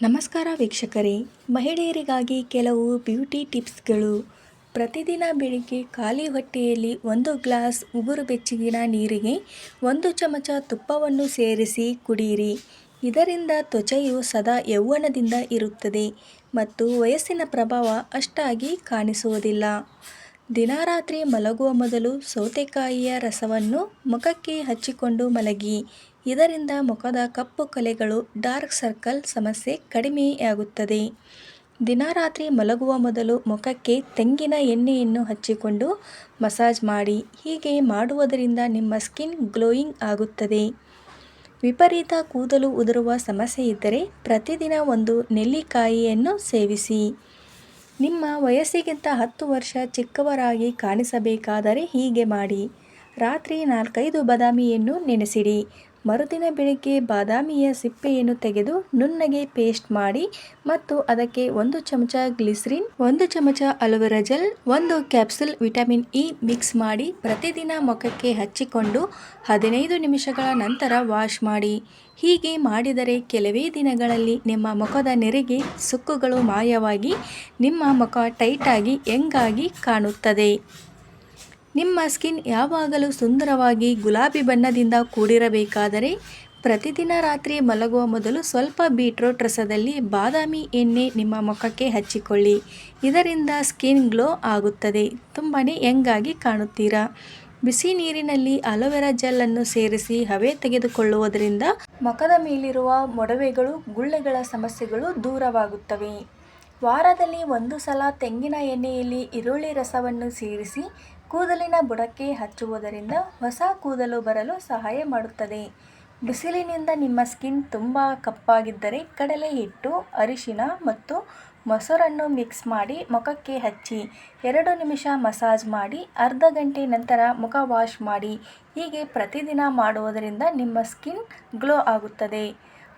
ನಮಸ್ಕಾರ ವೀಕ್ಷಕರೇ. ಮಹಿಳೆಯರಿಗಾಗಿ ಕೆಲವು ಬ್ಯೂಟಿ ಟಿಪ್ಸ್ಗಳು. ಪ್ರತಿದಿನ ಬೆಳಿಗ್ಗೆ ಖಾಲಿ ಹೊಟ್ಟೆಯಲ್ಲಿ ಒಂದು ಗ್ಲಾಸ್ ಉಗುರು ಬೆಚ್ಚಗಿನ ನೀರಿಗೆ ಒಂದು ಚಮಚ ತುಪ್ಪವನ್ನು ಸೇರಿಸಿ ಕುಡಿಯಿರಿ ಇದರಿಂದ ತ್ವಚೆಯು ಸದಾ ಯೌವನದಿಂದ ಇರುತ್ತದೆ ಮತ್ತು ವಯಸ್ಸಿನ ಪ್ರಭಾವ ಅಷ್ಟಾಗಿ ಕಾಣಿಸುವುದಿಲ್ಲ. ದಿನರಾತ್ರಿ ಮಲಗುವ ಮೊದಲು ಸೌತೆಕಾಯಿಯ ರಸವನ್ನು ಮುಖಕ್ಕೆ ಹಚ್ಚಿಕೊಂಡು ಮಲಗಿ. ಇದರಿಂದ ಮುಖದ ಕಪ್ಪು ಕಲೆಗಳು ಡಾರ್ಕ್ ಸರ್ಕಲ್ ಸಮಸ್ಯೆ ಕಡಿಮೆಯಾಗುತ್ತದೆ. ದಿನರಾತ್ರಿ ಮಲಗುವ ಮೊದಲು ಮುಖಕ್ಕೆ ತೆಂಗಿನ ಎಣ್ಣೆಯನ್ನು ಹಚ್ಚಿಕೊಂಡು ಮಸಾಜ್ ಮಾಡಿ. ಹೀಗೆ ಮಾಡುವುದರಿಂದ ನಿಮ್ಮ ಸ್ಕಿನ್ ಗ್ಲೋಯಿಂಗ್ ಆಗುತ್ತದೆ. ವಿಪರೀತ ಕೂದಲು ಉದುರುವ ಸಮಸ್ಯೆ ಇದ್ದರೆ ಪ್ರತಿದಿನ ಒಂದು ನೆಲ್ಲಿಕಾಯಿಯನ್ನು ಸೇವಿಸಿ. ನಿಮ್ಮ ವಯಸ್ಸಿಗಿಂತ ಹತ್ತು ವರ್ಷ ಚಿಕ್ಕವರಾಗಿ ಕಾಣಿಸಬೇಕಾದರೆ ಹೀಗೆ ಮಾಡಿ. ರಾತ್ರಿ ನಾಲ್ಕೈದು ಬದಾಮಿಯನ್ನು ನೆನೆಸಿಡಿ. ಮರುದಿನ ಬೆಳಿಗ್ಗೆ ಬಾದಾಮಿಯ ಸಿಪ್ಪೆಯನ್ನು ತೆಗೆದು ನುಣ್ಣಗೆ ಪೇಸ್ಟ್ ಮಾಡಿ ಮತ್ತು ಅದಕ್ಕೆ ಒಂದು ಚಮಚ ಗ್ಲಿಸರಿನ್, ಒಂದು ಚಮಚ ಅಲೋವೆರಾ ಜೆಲ್, ಒಂದು ಕ್ಯಾಪ್ಸುಲ್ ವಿಟಮಿನ್ ಇ ಮಿಕ್ಸ್ ಮಾಡಿ ಪ್ರತಿದಿನ ಮುಖಕ್ಕೆ ಹಚ್ಚಿಕೊಂಡು ಹದಿನೈದು ನಿಮಿಷಗಳ ನಂತರ ವಾಶ್ ಮಾಡಿ. ಹೀಗೆ ಮಾಡಿದರೆ ಕೆಲವೇ ದಿನಗಳಲ್ಲಿ ನಿಮ್ಮ ಮುಖದ ನೆರಿಗೆ ಸುಕ್ಕುಗಳು ಮಾಯವಾಗಿ ನಿಮ್ಮ ಮುಖ ಟೈಟಾಗಿ ಹೆಂಗಾಗಿ ಕಾಣುತ್ತದೆ. ನಿಮ್ಮ ಸ್ಕಿನ್ ಯಾವಾಗಲೂ ಸುಂದರವಾಗಿ ಗುಲಾಬಿ ಬಣ್ಣದಿಂದ ಕೂಡಿರಬೇಕಾದರೆ ಪ್ರತಿದಿನ ರಾತ್ರಿ ಮಲಗುವ ಮೊದಲು ಸ್ವಲ್ಪ ಬೀಟ್ರೋಟ್ ರಸದಲ್ಲಿ ಬಾದಾಮಿ ಎಣ್ಣೆ ನಿಮ್ಮ ಮುಖಕ್ಕೆ ಹಚ್ಚಿಕೊಳ್ಳಿ. ಇದರಿಂದ ಸ್ಕಿನ್ ಗ್ಲೋ ಆಗುತ್ತದೆ. ತುಂಬಾ ಯಂಗಾಗಿ ಕಾಣುತ್ತೀರಾ. ಬಿಸಿ ನೀರಿನಲ್ಲಿ ಅಲೋವೆರಾ ಜೆಲ್ಲನ್ನು ಸೇರಿಸಿ ಹವೆ ತೆಗೆದುಕೊಳ್ಳುವುದರಿಂದ ಮುಖದ ಮೇಲಿರುವ ಮೊಡವೆಗಳು, ಗುಳ್ಳೆಗಳ ಸಮಸ್ಯೆಗಳು ದೂರವಾಗುತ್ತವೆ. ವಾರದಲ್ಲಿ ಒಂದು ಸಲ ತೆಂಗಿನ ಎಣ್ಣೆಯಲ್ಲಿ ಈರುಳ್ಳಿ ರಸವನ್ನು ಸೇರಿಸಿ ಕೂದಲಿನ ಬುಡಕ್ಕೆ ಹಚ್ಚುವುದರಿಂದ ಹೊಸ ಕೂದಲು ಬರಲು ಸಹಾಯ ಮಾಡುತ್ತದೆ. ಬಿಸಿಲಿನಿಂದ ನಿಮ್ಮ ಸ್ಕಿನ್ ತುಂಬ ಕಪ್ಪಾಗಿದ್ದರೆ ಕಡಲೆ ಹಿಟ್ಟು, ಅರಿಶಿನ ಮತ್ತು ಮೊಸರನ್ನು ಮಿಕ್ಸ್ ಮಾಡಿ ಮುಖಕ್ಕೆ ಹಚ್ಚಿ, ಎರಡು ನಿಮಿಷ ಮಸಾಜ್ ಮಾಡಿ, ಅರ್ಧ ಗಂಟೆ ನಂತರ ಮುಖ ವಾಶ್ ಮಾಡಿ, ಹೀಗೆ ಪ್ರತಿದಿನ ಮಾಡುವುದರಿಂದ ನಿಮ್ಮ ಸ್ಕಿನ್ ಗ್ಲೋ ಆಗುತ್ತದೆ.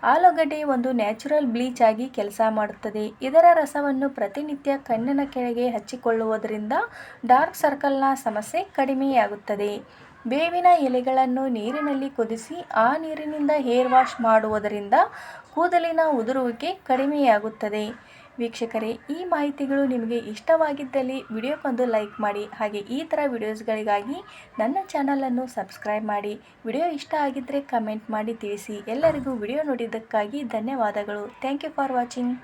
ಆಲೂಗಡ್ಡೆ ಒಂದು ನ್ಯಾಚುರಲ್ ಬ್ಲೀಚ್ ಆಗಿ ಕೆಲಸ ಮಾಡುತ್ತದೆ. ಇದರ ರಸವನ್ನು ಪ್ರತಿನಿತ್ಯ ಕಣ್ಣಿನ ಕೆಳಗೆ ಹಚ್ಚಿಕೊಳ್ಳುವುದರಿಂದ ಡಾರ್ಕ್ ಸರ್ಕಲ್ನ ಸಮಸ್ಯೆ ಕಡಿಮೆಯಾಗುತ್ತದೆ. ಬೇವಿನ ಎಲೆಗಳನ್ನು ನೀರಿನಲ್ಲಿ ಕುದಿಸಿ ಆ ನೀರಿನಿಂದ ಹೇರ್ ವಾಶ್ ಮಾಡುವುದರಿಂದ ಕೂದಲಿನ ಉದುರುವಿಕೆ ಕಡಿಮೆಯಾಗುತ್ತದೆ. ವೀಕ್ಷಕರೇ, ಈ ಮಾಹಿತಿಗಳು ನಿಮಗೆ ಇಷ್ಟವಾಗಿದ್ದಲ್ಲಿ ವಿಡಿಯೋಕ್ಕೊಂದು ಲೈಕ್ ಮಾಡಿ, ಹಾಗೆ ಈ ಥರ ವಿಡಿಯೋಸ್ಗಳಿಗಾಗಿ ನನ್ನ ಚಾನಲನ್ನು ಸಬ್ಸ್ಕ್ರೈಬ್ ಮಾಡಿ. ವಿಡಿಯೋ ಇಷ್ಟ ಆಗಿದ್ದರೆ ಕಮೆಂಟ್ ಮಾಡಿ ತಿಳಿಸಿ. ಎಲ್ಲರಿಗೂ ವಿಡಿಯೋ ನೋಡಿದ್ದಕ್ಕಾಗಿ ಧನ್ಯವಾದಗಳು. Thank you for watching.